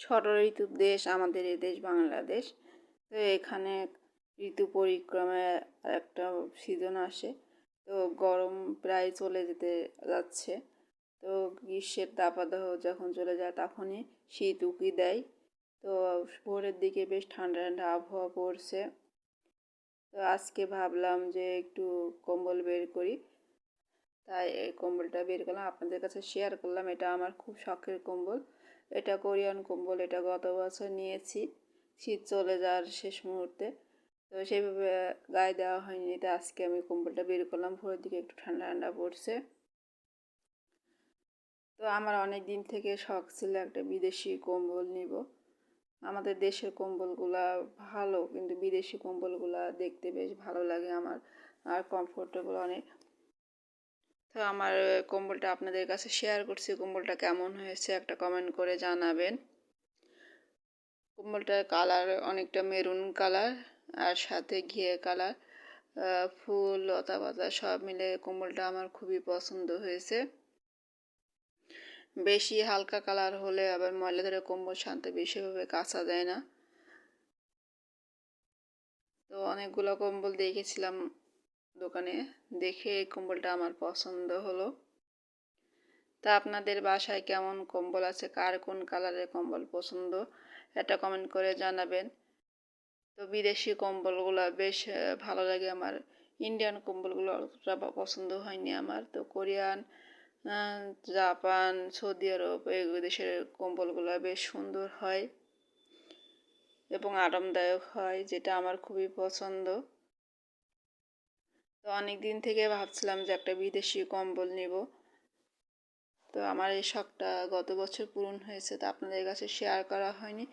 ষড় ঋতুর দেশ আমাদের এই দেশ বাংলাদেশ। তো এখানে ঋতু পরিক্রমায় একটা সিজন আসে। তো গরম প্রায় চলে যেতে যাচ্ছে। তো গ্রীষ্মের দাপাদাহ যখন চলে যায় তখনই শীত উকি দেয়। তো ভোরের দিকে বেশ ঠান্ডা ঠান্ডা আবহাওয়া পড়ছে। তো আজকে ভাবলাম যে একটু কম্বল বের করি। তাই এই কম্বলটা বের করলাম। আপনাদের কাছে শেয়ার করলাম। এটা আমার খুব শখের কম্বল। এটা কোরিয়ান কম্বল, এটা গত বছর নিয়েছি। শীত চলে যাওয়ার শেষ মুহূর্তে। তো সেইভাবে গায়ে দেওয়া হয়নি এটা আজকে আমি কম্বলটা বের করলাম। ভোরের দিকে একটু ঠান্ডা ঠান্ডা পড়ছে। তো আমার অনেক দিন থেকে শখ ছিল একটা বিদেশি কম্বল নিব। আমাদের দেশের কম্বলগুলা ভালো, কিন্তু বিদেশি কম্বলগুলা দেখতে বেশ ভালো লাগে আমার। আর কমফোর্টেবল অনেক। তো আমার কম্বলটা আপনাদের কাছে শেয়ার করছি, কম্বলটা কেমন হয়েছে একটা কমেন্ট করে জানাবেন। কম্বলটার কালার অনেকটা মেরুন কালার আর সাথে ঘিয়ে কালার ফুল, লতা পাতা সব মিলে কম্বলটা আমার খুবই পছন্দ হয়েছে। বেশি হালকা কালার হলে আবার ময়লা ধরে কম্বল শান্ত বেশিভাবে কাঁচা যায় না। তো অনেকগুলো কম্বল দেখেছিলাম দোকানে দেখে এই কম্বলটা আমার পছন্দ হলো। তা আপনাদের বাসায় কেমন কম্বল আছে? কার কোন কালারের কম্বল পছন্দ? এটা কমেন্ট করে জানাবেন। তো বিদেশি কম্বলগুলো বেশ ভালো লাগে আমার। ইন্ডিয়ান কম্বলগুলো অতটা পছন্দ হয়নি আমার। তো কোরিয়ান জাপান, সৌদি আরব এই দেশের কম্বলগুলো বেশ সুন্দর হয় এবং আরামদায়ক হয়, যেটা আমার খুবই পছন্দ। অনেক দিন থেকে ভাবছিলাম যে একটা বিদেশি কম্বল নিব। তো আমার এই শখটা গত বছর পূরণ হয়েছে, তো আপনাদের কাছে শেয়ার করা হয়নি।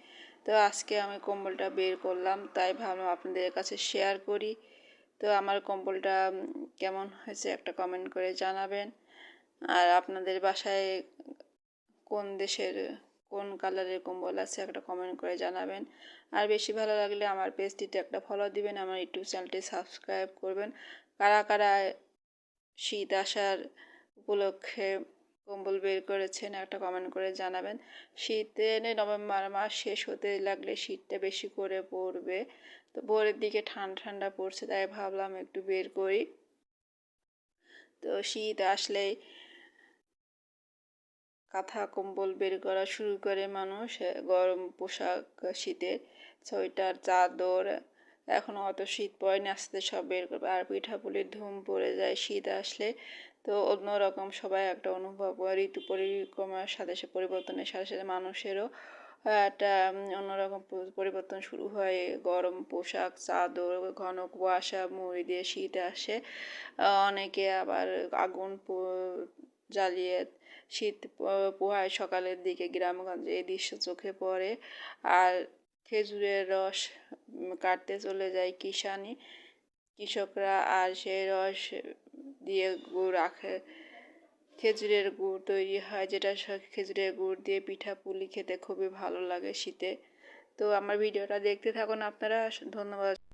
তো আজকে আমি কম্বলটা বের করলাম, তাই ভাবলাম আপনাদের কাছে শেয়ার করি। তো আমার কম্বলটা কেমন হয়েছে একটা কমেন্ট করে জানাবেন। আর আপনাদের বাসায় কোন দেশের, কোন কালারের কম্বল আছে একটা কমেন্ট করে জানাবেন। আর বেশি ভালো লাগলে আমার পেজটিতে একটা ফলো দিবেন, আমার ইউটিউব চ্যানেলটি সাবস্ক্রাইব করবেন। কারা কারা শীত আসার উপলক্ষে কম্বল বের করেছেন একটা কমেন্ট করে জানাবেন। শীতে নভেম্বর মাস শেষ হতে লাগলে শীতটা বেশি করে পড়বে। তো ভোরের দিকে ঠান্ডা ঠান্ডা পড়ছে, তাই ভাবলাম একটু বের করি। তো শীত আসলেই কাঁথা কম্বল বের করা শুরু করে মানুষ, গরম পোশাক শীতের, সোয়েটার, চাদর এখনও অত শীত পড়েনি আস্তে সব বের করবে। আর পিঠাপুলির ধুম পড়ে যায় শীত আসলে। তো অন্যরকম সবাই একটা অনুভব ঋতু পরিক্রমার সাথে সাথে পরিবর্তনের সাথে সাথে মানুষেরও একটা অন্যরকম পরিবর্তন শুরু হয়। গরম পোশাক, চাদর, ঘন কুয়াশা, মুড়ি দিয়ে শীত আসে। অনেকে আবার আগুন জ্বালিয়ে শীত পোহায় সকালের দিকে গ্রামগঞ্জে, এই দৃশ্য চোখে পড়ে। আর খেজুরের রস কাটতে চলে যায় কিষানি কৃষকরা, আর সেই রস দিয়ে গুড় রাখে খেজুরের গুড় তৈরি হয়, যেটা খেজুরের গুড় দিয়ে পিঠা পুলি খেতে খুবই ভালো লাগে শীতে। তো আমার ভিডিওটা দেখতে থাকুন আপনারা, ধন্যবাদ।